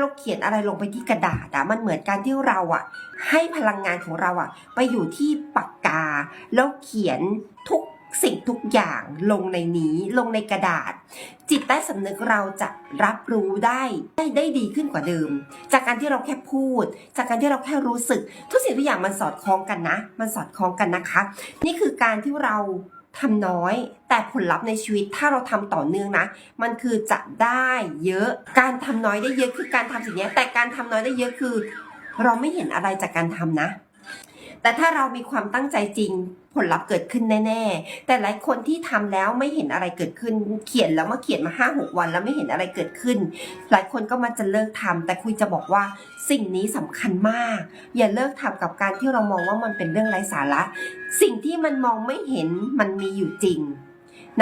เราเขียนอะไรลงไปที่กระดาษอะมันเหมือนการที่เราอะให้พลังงานของเราอะไปอยู่ที่ปากกา แล้วเขียนทุกสิ่งทุกอย่างลงในนี้ลงในกระดาษ จิตใต้สำนึกเราจะรับรู้ได้ได้ได้ดีขึ้นกว่าเดิม จากการที่เราแค่พูด จากการที่เราแค่รู้สึก ทุกสิ่งทุกอย่างมันสอดคล้องกันนะ มันสอดคล้องกันนะคะ นี่คือการที่เรา ทำน้อย แต่ผลลัพธ์ในชีวิตถ้าเราทำต่อเนื่องนะ มันคือจะได้เยอะ การทำน้อยได้เยอะคือการทำสิ่งนี้แต่การทำน้อยได้เยอะคือ เราไม่เห็นอะไรจากการทำนะ แต่ถ้าเรามีความตั้งใจจริง ผลลัพธ์เกิดขึ้นแน่ ๆ แต่หลายคนที่ทำแล้วไม่เห็นอะไรเกิดขึ้น เขียนแล้วมาเขียนมาห้าหกวัน แล้วไม่เห็นอะไรเกิดขึ้น หลายคนก็มาจะเลิกทำแต่คุยจะบอกว่าสิ่งนี้สำคัญมาก อย่าเลิกทำกับการที่เรามองว่ามันเป็นเรื่องไร้สาระ สิ่งที่มันมองไม่เห็นมันมีอยู่จริง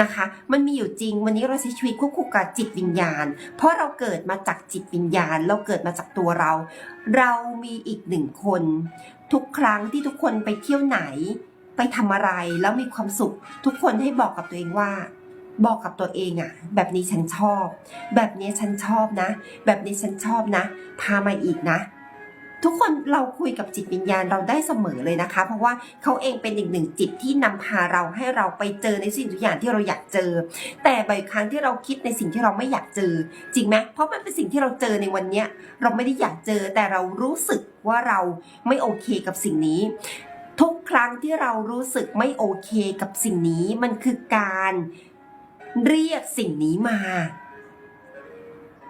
นะคะ มันมีอยู่จริง วันนี้เราใช้ชีวิตควบคู่กับจิตวิญญาณ เพราะเราเกิดมาจากจิตวิญญาณ เราเกิดมาจากตัวเรา เรามีอีกหนึ่งคน ทุกครั้งที่ทุกคนไปเที่ยวไหน ไปทำอะไรแล้วมีความสุข ทุกคนให้บอกกับตัวเองว่าบอกกับตัวเองอะแบบนี้ฉันชอบ แบบนี้ฉันชอบนะ แบบนี้ฉันชอบนะ พามาอีกนะ ทุกคนเราคุยกับจิตวิญญาณเราได้เสมอเลยนะคะ เพราะว่าเขาเองเป็นอีกหนึ่งจิตที่นำพาเราให้เราไปเจอในสิ่งทุกอย่างที่เราอยากเจอ แต่บ่อยครั้งที่เราคิดในสิ่งที่เราไม่อยากเจอ จริงไหมเพราะมันเป็นสิ่งที่เราเจอในวันเนี้ยเราไม่ได้อยากเจอแต่เรารู้สึกว่าเราไม่โอเคกับสิ่งนี้ทุกครั้งที่เรารู้สึกไม่โอเคกับสิ่งนี้มันคือการเรียกสิ่งนี้มา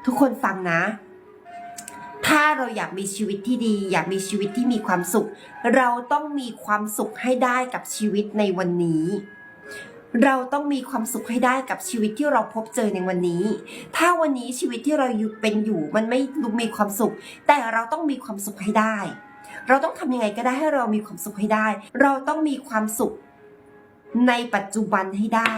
ทุกคนฟังนะ ถ้าเราอยากมีชีวิตที่ดี อยากมีชีวิตที่มีความสุข เราต้องมีความสุขให้ได้กับชีวิตในวันนี้ เราต้องมีความสุขให้ได้กับชีวิตที่เราพบเจอในวันนี้ ถ้าวันนี้ชีวิตที่เราอยู่เป็นอยู่มันไม่มีความสุข แต่เราต้องมีความสุขให้ได้ เราต้องทำยังไงก็ได้ให้เรามีความสุขให้ได้ เราต้องมีความสุขในปัจจุบันให้ได้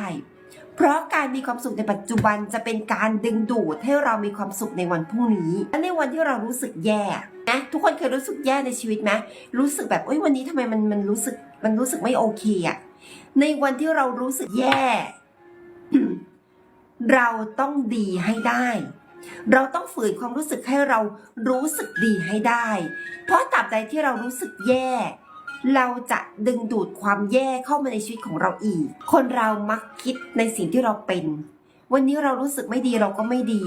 เพราะการมีความสุขในปัจจุบันจะเป็นการดึงดูดให้เรามีความสุขในวันพรุ่งนี้ และในวันที่เรารู้สึกแย่นะทุกคนเคยรู้สึกแย่ในชีวิตไหมรู้สึกแบบเอ้ยวันนี้ทำไมมันมันรู้สึกมันรู้สึกไม่โอเคอะในวันที่เรารู้สึกแย่ เราต้องดีให้ได้ เราต้องฝืนความรู้สึกให้เรารู้สึกดีให้ได้ เพราะตราบใดที่เรารู้สึกแย่ เราจะดึงดูดความแย่เข้ามาในชีวิตของเราอีก คนเรามักคิดในสิ่งที่เราเป็น วันนี้เรารู้สึกไม่ดีเราก็ไม่ดี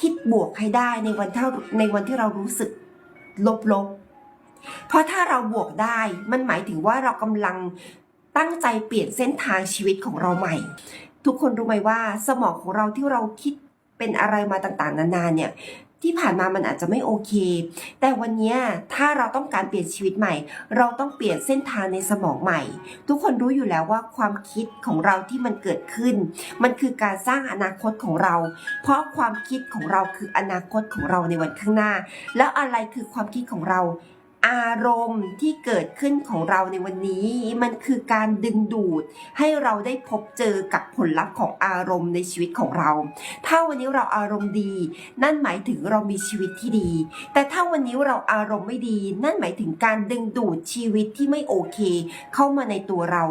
คิดบวกให้ได้ในวันที่ในวันที่เรารู้สึกลบๆเพราะถ้าเราบวกได้มันหมายถึงว่าเรากำลังตั้งใจเปลี่ยนเส้นทางชีวิตของเราใหม่ ทุกคนรู้ไหมว่าสมองของเราที่เราคิดเป็นอะไรมาต่างๆ นานาเนี่ย ที่ผ่านมามันอาจจะไม่โอเค แต่วันนี้ถ้าเราต้องการเปลี่ยนชีวิตใหม่ เราต้องเปลี่ยนเส้นทางในสมองใหม่ ทุกคนรู้อยู่แล้วว่าความคิดของเราที่มันเกิดขึ้น มันคือการสร้างอนาคตของเรา เพราะความคิดของเราคืออนาคตของเราในวันข้างหน้า แล้วอะไรคือความคิดของเรา อารมณ์ที่เกิดขึ้นของเราในวันนี้ มันคือการดึงดูดให้เราได้พบเจอกับผลลัพธ์ของอารมณ์ในชีวิตของเรา ถ้าวันนี้เราอารมณ์ดี นั่นหมายถึงเรามีชีวิตที่ดี แต่ถ้าวันนี้เราอารมณ์ไม่ดี นั่นหมายถึงการดึงดูดชีวิตที่ไม่โอเค เข้ามาในตัวเรา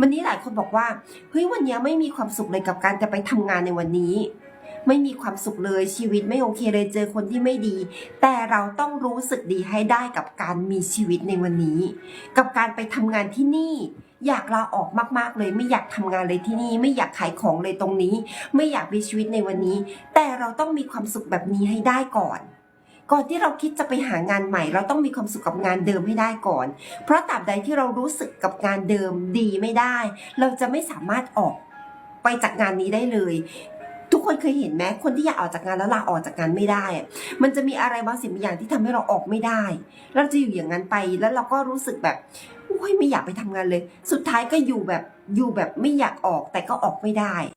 วันนี้หลายคนบอกว่าเฮ้ยวันนี้ไม่มีความสุขเลยกับการจะไปทำงานในวันนี้ ไม่มีความสุขเลยชีวิตไม่โอเคเลยเจอคนที่ไม่ดี แต่เราต้องรู้สึกดีให้ได้กับการมีชีวิตในวันนี้ กับการไปทำงานที่นี่อยากลาออกมากๆเลยไม่อยากทำงานเลยที่นี่ ไม่อยากขายของเลยตรงนี้ ไม่อยากมีชีวิตในวันนี้ แต่เราต้องมีความสุขแบบนี้ให้ได้ก่อน ก่อนที่เราคิดจะไปหางานใหม่ เราต้องมีความสุขกับงานเดิมให้ได้ก่อน เพราะตราบใดที่เรารู้สึกกับงานเดิมดีไม่ได้ เราจะไม่สามารถออกไปจากงานนี้ได้เลย ทุกคนเคยเห็นไหมคนที่อยากออกจากงานแล้วลาออกจากงานไม่ได้มันจะมีอะไรบางสิ่งบางอย่างที่ทำให้เราออกไม่ได้ เราจะอยู่อย่างนั้นไปแล้วเราก็รู้สึกแบบโอ้ยไม่อยากไปทำงานเลย สุดท้ายก็อยู่แบบอยู่แบบไม่อยากออกแต่ก็ออกไม่ได้